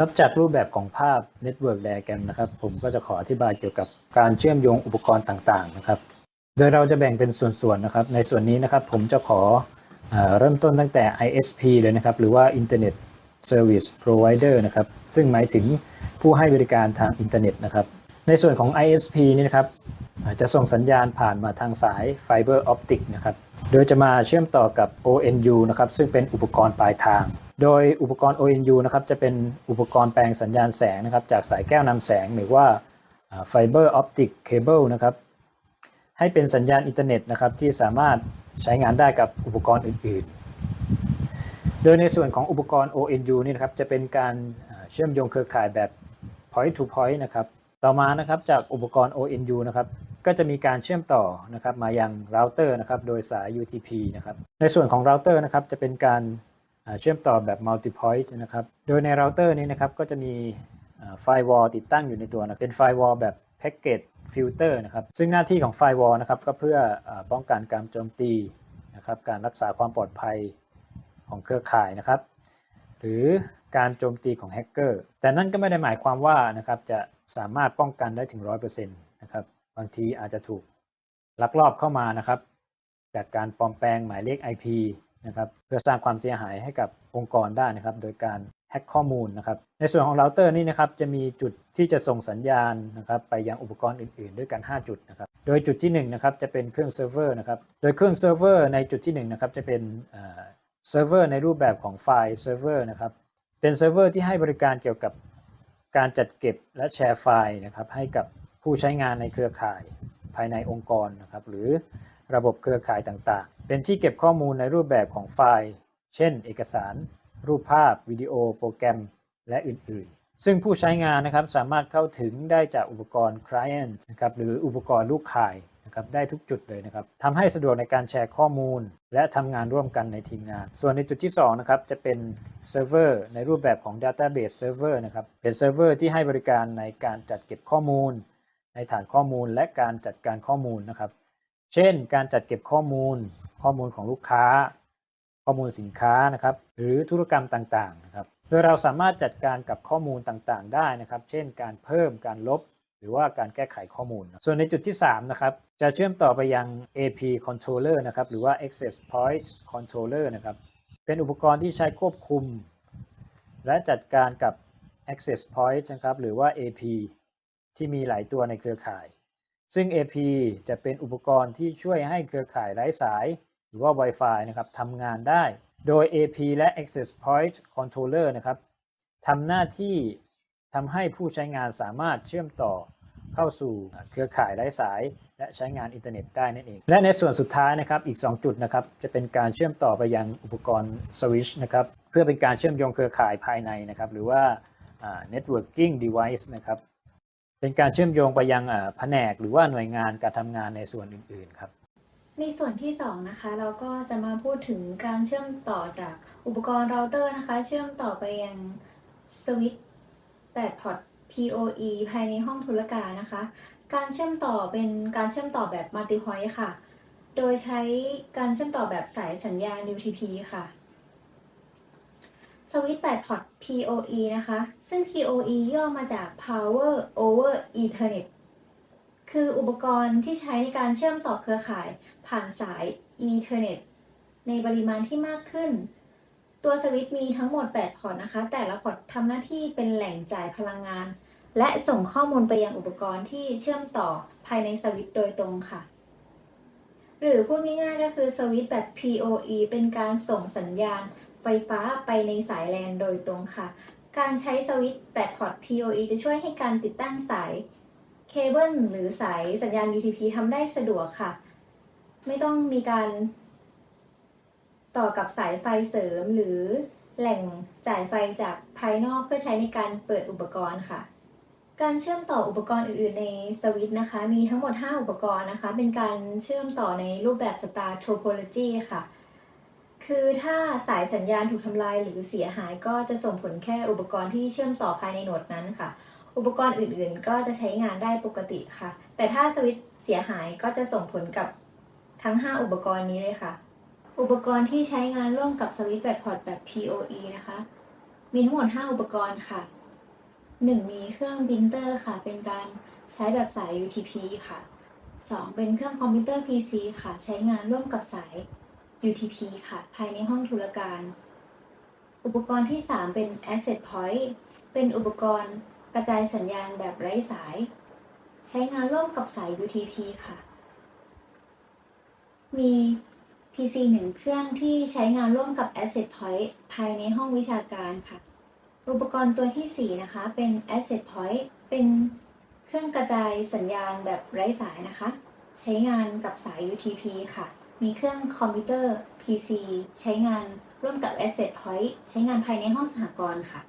ครับจากรูปแบบของภาพ Network Diagram นะครับ ผมก็จะขออธิบายเกี่ยวกับการเชื่อมโยงอุปกรณ์ต่างๆนะครับ โดยเราจะแบ่งเป็นส่วนๆนะครับ ในส่วนนี้นะครับผมจะขอเอเริ่มต้นตั้งแต่ ISP เลยนะครับ หรือว่า Internet Service Provider นะครับ ซึ่งหมายถึงผู้ให้บริการทางอินเทอร์เน็ตนะครับ ในส่วนของ ISP นี่นะครับจะส่งสัญญาณผ่านมาทางสายไฟเบอร์ออปติกนะครับ โดยจะมาเชื่อมต่อกับ ONU นะครับ ซึ่งเป็นอุปกรณ์ปลายทาง โดยอุปกรณ์ ONU นะครับจะเป็นอุปกรณ์แปลงสัญญาณแสงนะครับจากสายแก้วนำแสงหรือว่าไฟเบอร์ออปติกเคเบิลนะครับให้เป็นสัญญาณอินเทอร์เน็ตนะครับที่สามารถใช้งานได้กับอุปกรณ์อื่น ๆ โดยในส่วนของอุปกรณ์ ONU นี่นะครับจะเป็นการเชื่อมโยงเครือข่ายแบบ point to point นะครับต่อมานะครับจากอุปกรณ์ ONU นะครับก็จะมีการเชื่อมต่อนะครับมายังเราเตอร์นะครับโดยสาย UTP นะครับในส่วนของเราเตอร์นะครับจะเป็นการ เชื่อมต่อแบบ multi point นะครับ โดยในเราเตอร์นี้นะครับก็จะมีไฟวอลติดตั้งอยู่ในตัวนะ เป็นไฟวอลแบบ packet filter นะครับ ซึ่งหน้าที่ของไฟวอลนะครับก็เพื่ออป้องกันการโจมตีนะครับ การรักษาความปลอดภัยของเครือข่ายนะครับ หรือการโจมตีของแฮกเกอร์ แต่นั่นก็ไม่ได้หมายความว่านะครับจะสามารถป้องกันได้ถึง 100%นะครับ บางทีอาจจะถูกลักลอบเข้ามานะครับ จากการปลอมแปลงหมายเลข IP นะครับเพื่อสร้างความเสียหายให้กับองค์กรได้นะครับ โดยการแฮ็กข้อมูลนะครับในส่วนของเราเตอร์นี่นะครับจะมีจุดที่จะส่งสัญญาณนะครับไปยังอุปกรณ์อื่น ๆ ด้วยกัน 5 จุดนะครับโดยจุดที่1นะครับจะเป็นเครื่องเซิร์ฟเวอร์นะครับโดยเครื่องเซิร์ฟเวอร์ในจุดที่1นะครับจะเป็นเอ่อเซิร์ฟเวอร์ในรูปแบบของไฟล์เซิร์ฟเวอร์นะครับเป็นเซิร์ฟเวอร์ที่ให้บริการเกี่ยวกับการจัดเก็บและแชร์ไฟล์นะครับให้กับผู้ใช้งานในเครือข่ายภายในองค์กรนะครับหรือระบบเครือข่ายต่างๆ เป็นที่เก็บข้อมูลในรูปแบบของไฟล์ เช่น เอกสาร รูปภาพ วิดีโอ โปรแกรม และอื่น ๆ ซึ่งผู้ใช้งานนะครับสามารถเข้าถึงได้จากอุปกรณ์ Client นะครับหรืออุปกรณ์ลูกข่ายนะครับได้ทุกจุดเลยนะครับทำให้สะดวกในการแชร์ข้อมูล และทำงานร่วมกันในทีมงาน ส่วนในจุดที่2นะครับจะเป็นเซิร์ฟเวอร์ในรูปแบบของ Database Server นะครับเป็นเซิร์ฟเวอร์ที่ให้บริการในการจัดเก็บข้อมูล ในฐานข้อมูลและการจัดการข้อมูลนะครับ เช่น การจัดเก็บข้อมูล ข้อมูลของลูกค้า ข้อมูลสินค้านะครับ หรือธุรกรรมต่างๆนะครับโดยเราสามารถจัดการกับข้อมูลต่างๆ ได้นะครับ เช่น การเพิ่มการลบ หรือว่าการแก้ไขข้อมูล ส่วนในจุดที่3นะครับจะเชื่อมต่อไปยัง AP controller นะครับหรือว่า access point controller นะครับเป็นอุปกรณ์ที่ใช้ควบคุม และจัดการกับ access point นะครับหรือว่า AP ที่มีหลายตัวในเครือข่าย ซึ่ง AP จะเป็นอุปกรณ์ที่ช่วยให้เครือข่ายไร้สาย หรือว่า Wi-Fi นะครับทำงานได้ โดย AP และ Access Point Controller นะครับทำหน้าที่ทำให้ผู้ใช้งานสามารถเชื่อมต่อเข้าสู่เครือข่ายไร้สาย และใช้งานอินเทอร์เน็ตได้นั่นเอง และในส่วนสุดท้ายนะครับอีก 2 จุดนะครับจะเป็นการเชื่อมต่อไปยังอุปกรณ์สวิชนะครับเพื่อเป็นการเชื่อมโยงเครือข่ายภายในนะครับหรือว่าอ่า networking device นะครับ เป็นการเชื่อมโยงไปยังแผนกหรือว่าหน่วยงานการทำงานในส่วนอื่นๆครับ ในส่วนที่2นะคะเราก็จะมาพูดถึงการเชื่อมต่อจากอุปกรณ์เราเตอร์นะคะ เชื่อมต่อไปยังสวิตช์8พอร์ต PoE ภายในห้องธุรการนะคะ การเชื่อมต่อเป็นการเชื่อมต่อแบบ Multi Point ค่ะ โดยใช้การเชื่อมต่อแบบสายสัญญาณ UTP ค่ะ สวิตช์8พอร์ต PoE นะคะ ซึ่ง PoE ย่อมาจาก Power over Ethernet คืออุปกรณ์ที่ใช้ในการเชื่อมต่อเครือข่ายผ่านสาย Ethernet ในปริมาณที่มากขึ้น ตัวสวิตช์มีทั้งหมด 8 พอร์ตนะคะ แต่ละพอร์ตทำหน้าที่เป็นแหล่งจ่ายพลังงาน และส่งข้อมูลไปยังอุปกรณ์ที่เชื่อมต่อภายในสวิตช์โดยตรงค่ะ หรือพูดง่ายๆก็คือสวิตช์แบบ PoE เป็นการส่งสัญญาณ ไฟฟ้าไปในสายแลนโดยตรงค่ะ การใช้สวิตช์8พอร์ต PoE จะช่วยให้การติดตั้งสายเคเบิลหรือสายสัญญาณ UTP ทำได้สะดวกค่ะ ไม่ต้องมีการต่อกับสายไฟเสริมหรือแหล่งจ่ายไฟจากภายนอกเพื่อใช้ในการเปิดอุปกรณ์ค่ะ การเชื่อมต่ออุปกรณ์อื่นๆ ในสวิตช์นะคะ มีทั้งหมด 5 อุปกรณ์นะคะ เป็นการเชื่อมต่อในรูปแบบ Star Topology ค่ะ คือถ้าสายสัญญาณถูกทำลายหรือเสียหายก็จะส่งผลแค่อุปกรณ์ที่เชื่อมต่อภายในโหนดนั้นค่ะ อุปกรณ์อื่นๆ ก็จะใช้งานได้ปกติค่ะ แต่ถ้าสวิตช์เสียหายก็จะส่งผลกับทั้ง 5 อุปกรณ์นี้เลยค่ะ อุปกรณ์ที่ใช้งานร่วมกับสวิตช์แบตพอร์ตแบบ PoE นะคะ มีทั้งหมด 5 อุปกรณ์ค่ะ 1 มีเครื่องพิมพ์เตอร์ค่ะ เป็นการใช้แบบสาย UTP ค่ะ 2 เป็นเครื่องคอมพิวเตอร์ PC ค่ะ ใช้งานร่วมกับสาย UTP ค่ะ ภายในห้องธุรการ อุปกรณ์ที่ 3 เป็น Asset Point เป็นอุปกรณ์กระจายสัญญาณแบบไร้สาย ใช้งานร่วมกับสาย UTP ค่ะ มี PC หนึ่งเครื่องที่ใช้งานร่วมกับ Asset Point ภายในห้องวิชาการค่ะ อุปกรณ์ตัวที่ 4 นะคะ เป็น Asset Point เป็นเครื่องกระจายสัญญาณแบบไร้สายนะคะ ใช้งานกับสาย UTP ค่ะ มีเครื่องคอมพิวเตอร์ PC ใช้งานร่วมกับ Asset Point ใช้งานภายในห้องสหกรณ์ค่ะ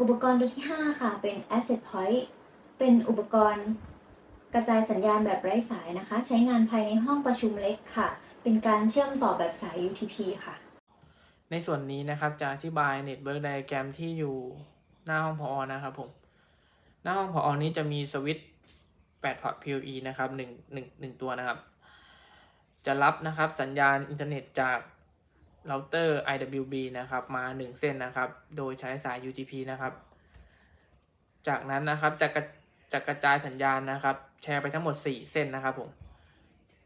อุปกรณ์ตัวที่ 5 ค่ะ เป็น Asset Point เป็นอุปกรณ์กระจายสัญญาณแบบไร้สายนะคะ ใช้งานภายในห้องประชุมเล็กค่ะ เป็นการเชื่อมต่อแบบสาย UTP ค่ะ ในส่วนนี้นะครับจะอธิบาย Network Diagram ที่อยู่หน้าห้องพอนะครับผม หน้าห้องพอนี้จะมีสวิตช์8พอร์ต PoE นะครับ1 1 1 ตัวนะครับ จะรับนะครับสัญญาณอินเทอร์เน็ตจากเราเตอร์ IWB นะครับมา 1 เส้นนะครับ โดยใช้สาย UTP นะครับ จากนั้นนะครับจะกระจะกระจายสัญญาณนะครับ แชร์ไปทั้งหมด 4 เส้นนะครับผม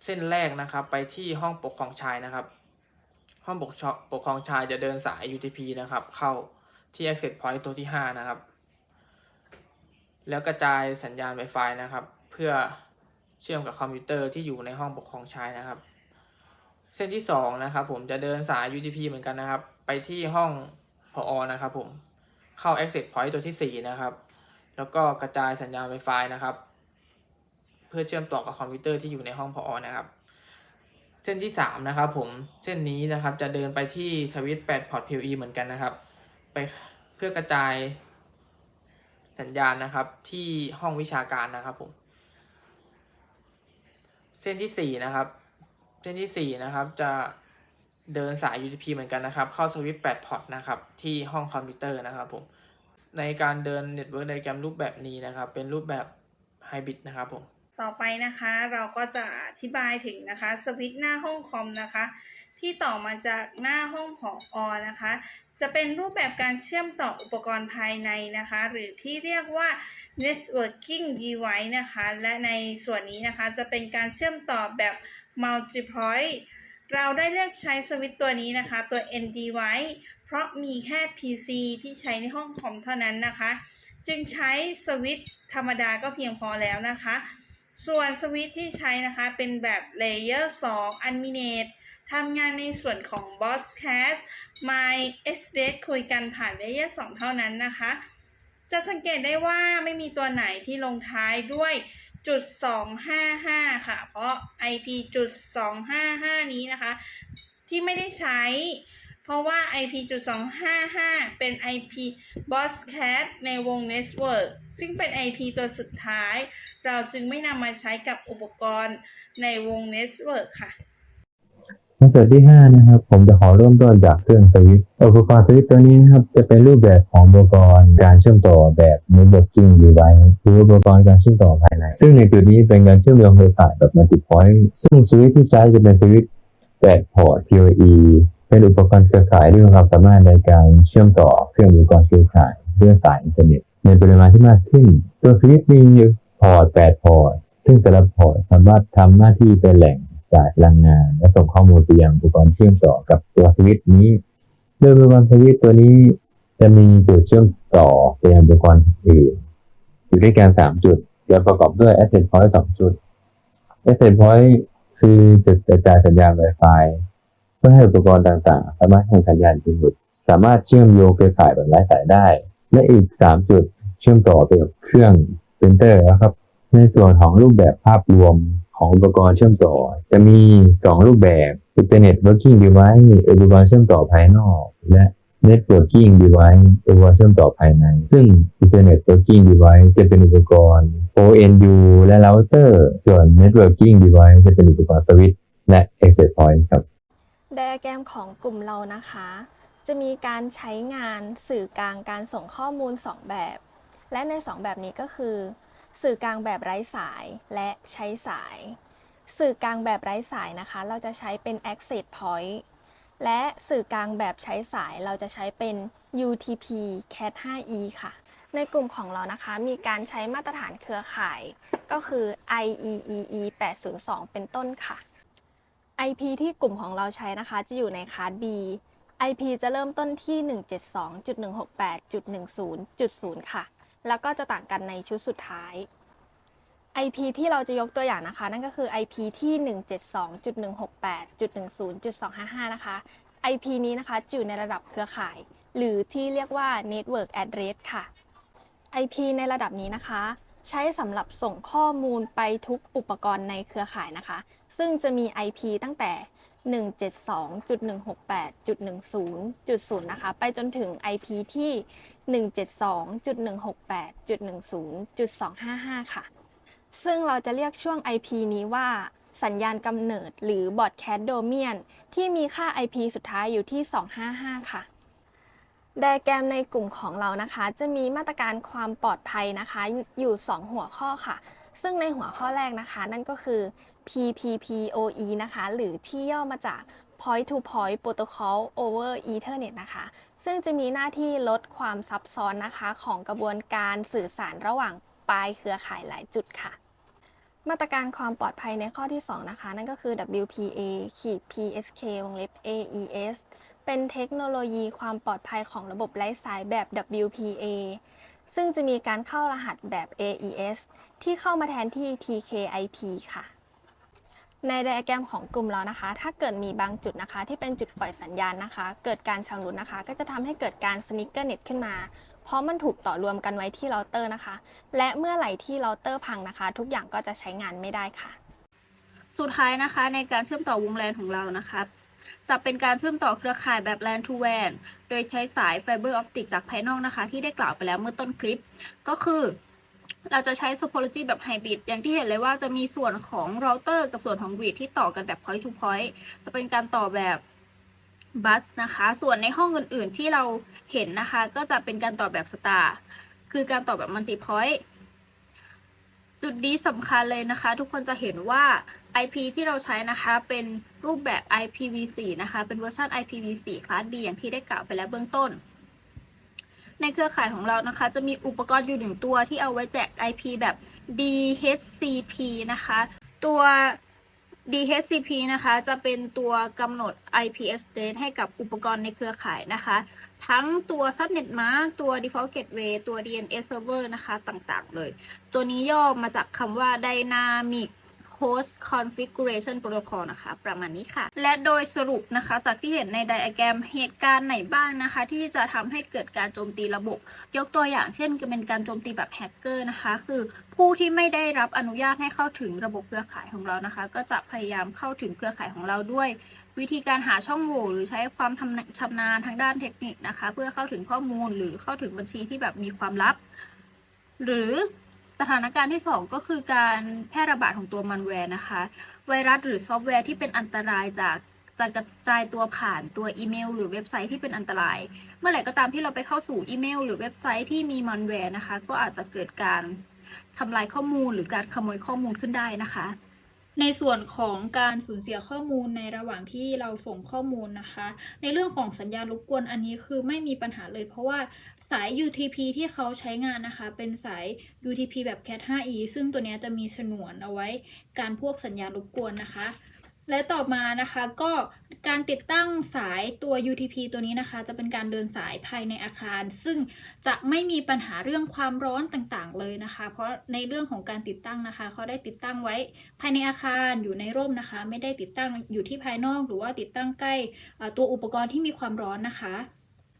เส้นแรกนะครับไปที่ห้องปกครองชายนะครับ ห้องปกปกครองชายจะเดินสาย UTP นะครับ เข้าที่ Access Point ตัวที่ 5 นะครับ แล้วกระจายสัญญาณ Wi-Fi นะครับ เพื่อเชื่อมกับคอมพิวเตอร์ที่อยู่ในห้องปกครองชายนะครับ เส้นที่2นะครับผมจะเดินสาย UTP เหมือนกันนะครับ ไปที่ห้องพออนะครับผมเข้า Access Point ตัวที่ 4 นะครับ แล้วก็กระจายสัญญาณ Wi-Fi นะครับ เพื่อเชื่อมต่อกับคอมพิวเตอร์ที่อยู่ในห้องพออนะครับ เส้นที่สามนะครับผมเส้นนี้นะครับจะเดินไปที่สวิตช์8พอร์ต PoE เหมือนกันนะครับ ไปเพื่อกระจายสัญญาณนะครับที่ห้องวิชาการนะครับผม เส้นที่สี่นะครับ เส้นที่สี่นะครับ จะเดินสาย UDP เหมือนกันนะครับ เข้าสวิตช์8พอร์ตนะครับ ที่ห้องคอมพิวเตอร์นะครับผม ในการเดิน Network Diagram รูปแบบนี้นะครับ เป็นรูปแบบไฮบริดนะครับผม ต่อไปนะคะเราก็จะอธิบายถึงนะคะสวิตช์หน้าห้องคอมนะคะ ที่ต่อมาจากหน้าห้องผออนะคะ จะเป็นรูปแบบการเชื่อมต่ออุปกรณ์ภายในนะคะ หรือที่เรียกว่า networking device นะคะ และในส่วนนี้นะคะจะเป็นการเชื่อมต่อแบบ multi point เราได้เลือกใช้สวิตตัวนี้นะคะ ตัว N device เพราะมีแค่ PC ที่ใช้ในห้องคอมเท่านั้นนะคะ จึงใช้สวิตธรรมดาก็เพียงพอแล้วนะคะ ส่วนสวิตที่ใช้นะคะเป็นแบบ Layer 2 Unminate ทำงานในส่วนของ Bosscat My s d คุยกันผ่าน Layer 2 เท่านั้นนะคะ จะสังเกตได้ว่าไม่มีตัวไหนที่ลงท้ายด้วย จุดสองห้าห้าค่ะ เพราะ IP จุดสองห้าห้านี้นะคะ ที่ไม่ได้ใช้ เพราะว่า IP จุดสองห้าห้าเป็น IP b o s c a t ในวง Network ซึ่งเป็น IP ตัวสุดท้าย เราจึงไม่นำมาใช้กับอุปกรณ์ในวง Network ค่ะ ในส่วนที่ห้านะครับ ผมจะขอเริ่มต้นจากเครื่องสวิตช์อุปกรณ์สวิตช์ตัวนี้นะครับ จะเป็นรูปแบบของอุปกรณ์การเชื่อมต่อแบบ networking device หรืออุปกรณ์การเชื่อมต่อภายใน ซึ่งในจุดนี้เป็นการเชื่อมโยงเครือข่ายแบบ multi point ซึ่งสวิตช์ที่ใช้จะเป็นสวิตช์8พอร์ต PoE เป็นอุปกรณ์เครือข่ายที่มีความสามารถในการเชื่อมต่อเครื่องอุปกรณ์เครือข่ายด้วยสายอินเทอร์เน็ตในปริมาณที่มากขึ้น ตัวสวิตช์มีพอร์ต8พอร์ตซึ่งแต่ละพอร์ตสามารถทำหน้าที่เป็นแหล่ง จ่ายพลังงาน และส่งข้อมูลไปยังอุปกรณ์เชื่อมต่อกับตัวสวิตช์นี้ โดยอุปกรณ์สวิตช์ตัวนี้ จะมีจุดเชื่อมต่อไปยังอุปกรณ์อื่นอยู่ด้วยกันสามจุดโดยประกอบด้วย Asset Point สองจุด Asset Point คือจุดกระจายสัญญาณ Wi-Fi เพื่อให้อุปกรณ์ต่างๆ สามารถส่งสัญญาณอินพุตสามารถเชื่อมโยงเครือข่ายแบบไร้สายได้ และอีกสามจุดเชื่อมต่อไปกับเครื่องปรินเตอร์นะครับ ในส่วนของรูปแบบภาพรวม ของอุปกรณ์เชื่อมต่อ จะมีสองรูปแบบ Internet Working Device อุปกรณ์เชื่อมต่อภายนอก และ Networking Device อุปกรณ์เชื่อมต่อภายใน ซึ่ง Internet Working Device จะเป็นอุปกรณ์ ONU และ Router ส่วน Networking Device จะเป็นอุปกรณ์สวิตช์และ Access Point ครับไดอะแกรมของกลุ่มเรานะคะ จะมีการใช้งานสื่อกลางการส่งข้อมูล 2 แบบ และใน 2 แบบนี้ก็คือ สื่อกลางแบบไร้สายและใช้สาย สื่อกลางแบบไร้สายนะคะ เราจะใช้เป็น access point และสื่อกลางแบบใช้สายเราจะใช้เป็น UTP Cat 5e ค่ะ ในกลุ่มของเรานะคะ มีการใช้มาตรฐานเครือข่าย ก็คือ IEEE 802 เป็นต้นค่ะ IP ที่กลุ่มของเราใช้นะคะ จะอยู่ในคลาส B IP จะเริ่มต้นที่ 172.168.10.0 ค่ะ แล้วก็จะต่างกันในชุดสุดท้าย IP ที่เราจะยกตัวอย่างนะคะ นั่นก็คือ IP ที่ 172.168.10.255 นะคะ IP นี้นะคะจอยู่ในระดับเครือข่าย หรือที่เรียกว่า Network Address ค่ะ IP ในระดับนี้นะคะ ใช้สำหรับส่งข้อมูลไปทุกอุปกรณ์ในเครือข่ายนะคะ ซึ่งจะมี IP ตั้งแต่ 172.168.10.0 นะคะ ไปจนถึง IP ที่ 172.168.10.255 ค่ะ ซึ่งเราจะเรียกช่วง IP นี้ว่าสัญญาณกำเนิดหรือ Broadcast Domain ที่มีค่า IP สุดท้ายอยู่ที่ 255 ค่ะไดแกรมในกลุ่มของเรานะคะ จะมีมาตรการความปลอดภัยนะคะ อยู่ 2 หัวข้อค่ะ ซึ่งในหัวข้อแรกนะคะ นั่นก็คือ PPPoE นะคะ หรือที่ย่อมาจาก Point to Point Protocol over Ethernet นะคะ ซึ่งจะมีหน้าที่ลดความซับซ้อนนะคะ ของกระบวนการสื่อสารระหว่างปลายเครือข่ายหลายจุดค่ะ มาตรการความปลอดภัยในข้อที่ 2 นะคะ นั่นก็คือ WPA ขีด PSK วงเล็บ AES เป็นเทคโนโลยีความปลอดภัยของระบบไร้สายแบบ WPA ซึ่งจะมีการเข้ารหัสแบบ AES ที่เข้ามาแทนที่ TKIP ค่ะ ในไดอะแกรมของกลุ่มเรานะคะ ถ้าเกิดมีบางจุดนะคะ ที่เป็นจุดปล่อยสัญญาณนะคะ เกิดการชำรุดนะคะ ก็จะทำให้เกิดการสนิกเกอร์เน็ตขึ้นมา เพราะมันถูกต่อรวมกันไว้ที่เราเตอร์นะคะ และเมื่อไหร่ที่เราเตอร์พังนะคะ ทุกอย่างก็จะใช้งานไม่ได้ค่ะ สุดท้ายนะคะ ในการเชื่อมต่อวงแลนของเรานะคะจะเป็นการเชื่อมต่อเครือข่ายแบบ LAN to WAN โดยใช้สายไฟเบอร์ออปติกจากภายนอกนะคะ ที่ได้กล่าวไปแล้วเมื่อต้นคลิป ก็คือ เราจะใช้ topology แบบไฮบริดอย่างที่เห็นเลยว่าจะมีส่วนของเราเตอร์กับส่วนของ grid ที่ต่อกันแบบ point to point จะเป็นการต่อแบบบัสนะคะ ส่วนในห้องอื่นๆที่เราเห็นนะคะ ก็จะเป็นการต่อแบบ star คือการต่อแบบ multi point จุดนี้สำคัญเลยนะคะ ทุกคนจะเห็นว่า IP ที่เราใช้นะคะเป็นรูปแบบ IPv4 นะคะ เป็นเวอร์ชัน IPv4 คลาส B อย่างที่ได้กล่าวไปแล้วเบื้องต้น ในเครือข่ายของเรานะคะ จะมีอุปกรณ์อยู่หนึ่งตัวที่เอาไว้แจก IP แบบ DHCP นะคะ ตัว DHCP นะคะจะเป็นตัวกำหนด IP address ให้กับอุปกรณ์ในเครือข่ายนะคะ ทั้งตัว subnet mask ตัว default gateway ตัว DNS server นะคะ ต่างๆ เลย ตัวนี้ย่อมาจากคำว่า dynamic host configuration protocol นะคะ ประมาณนี้ค่ะ และโดยสรุปนะคะ จากที่เห็นในไดอะแกรมเหตุการณ์ไหนบ้างนะคะ ที่จะทำให้เกิดการโจมตีระบบ ยกตัวอย่างเช่นเป็นการโจมตีแบบแฮกเกอร์นะคะ คือผู้ที่ไม่ได้รับอนุญาตให้เข้าถึงระบบเครือข่ายของเรานะคะ ก็จะพยายามเข้าถึงเครือข่ายของเราด้วยวิธีการหาช่องโหว่หรือใช้ความชำนาญทางด้านเทคนิคนะคะ เพื่อเข้าถึงข้อมูลหรือเข้าถึงบัญชีที่แบบมีความลับ หรือ สถานการณ์ที่ 2 ก็คือการแพร่ระบาดของตัวมันแวร์นะคะ ไวรัสหรือซอฟต์แวร์ที่เป็นอันตรายจากจะกระจายตัวผ่านตัวอีเมล หรือเว็บไซต์ที่เป็นอันตราย เมื่อไหร่ก็ตามที่เราไปเข้าสู่อีเมล หรือเว็บไซต์ที่มีมันแวร์นะคะ ก็อาจจะเกิดการทำลายข้อมูลหรือการขโมยข้อมูลขึ้นได้นะคะ ในส่วนของการสูญเสียข้อมูลในระหว่างที่เราส่งข้อมูลนะคะ ในเรื่องของสัญญาณรบกวนอันนี้คือไม่มีปัญหาเลย เพราะว่า สาย UTP ที่เขาใช้งานนะคะ เป็นสาย UTP แบบ Cat 5e ซึ่งตัวนี้จะมีฉนวนเอาไว้การพวกสัญญาณรบกวนนะคะ และต่อมานะคะก็การติดตั้งสายตัว UTP ตัวนี้นะคะ จะเป็นการเดินสายภายในอาคาร ซึ่งจะไม่มีปัญหาเรื่องความร้อนต่างๆ เลยนะคะ เพราะในเรื่องของการติดตั้งนะคะ เขาได้ติดตั้งไว้ภายในอาคารอยู่ในร่มนะคะ ไม่ได้ติดตั้งอยู่ที่ภายนอก หรือว่าติดตั้งใกล้ตัวอุปกรณ์ที่มีความร้อนนะคะ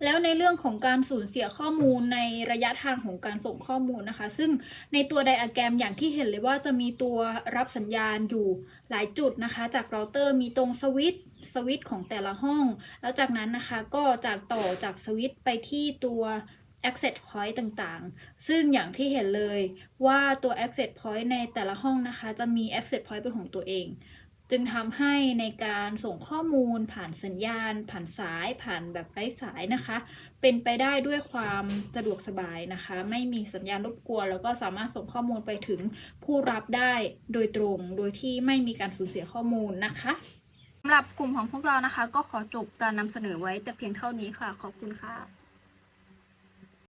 แล้วในเรื่องของการสูญเสียข้อมูลในระยะทางของการส่งข้อมูลนะคะ ซึ่งในตัวไดอะแกรมอย่างที่เห็นเลยว่าจะมีตัวรับสัญญาณอยู่หลายจุดนะคะ จากเราเตอร์มีตรงสวิตช์สวิตช์ของแต่ละห้อง แล้วจากนั้นนะคะก็จากต่อจากสวิตช์ไปที่ตัว access point ต่างๆ ซึ่งอย่างที่เห็นเลยว่าตัว access point ในแต่ละห้องนะคะ จะมี access point เป็นของตัวเอง จึงทำให้ในการส่งข้อมูลผ่านสัญญาณ ผ่านสายผ่านแบบไร้สายนะคะ เป็นไปได้ด้วยความสะดวกสบายนะคะ ไม่มีสัญญาณรบกวนแล้วก็สามารถส่งข้อมูลไปถึงผู้รับได้โดยตรง โดยที่ไม่มีการสูญเสียข้อมูลนะคะสำหรับกลุ่มของพวกเรานะคะ ก็ขอจบการนำเสนอไว้แต่เพียงเท่านี้ค่ะ ขอบคุณค่ะ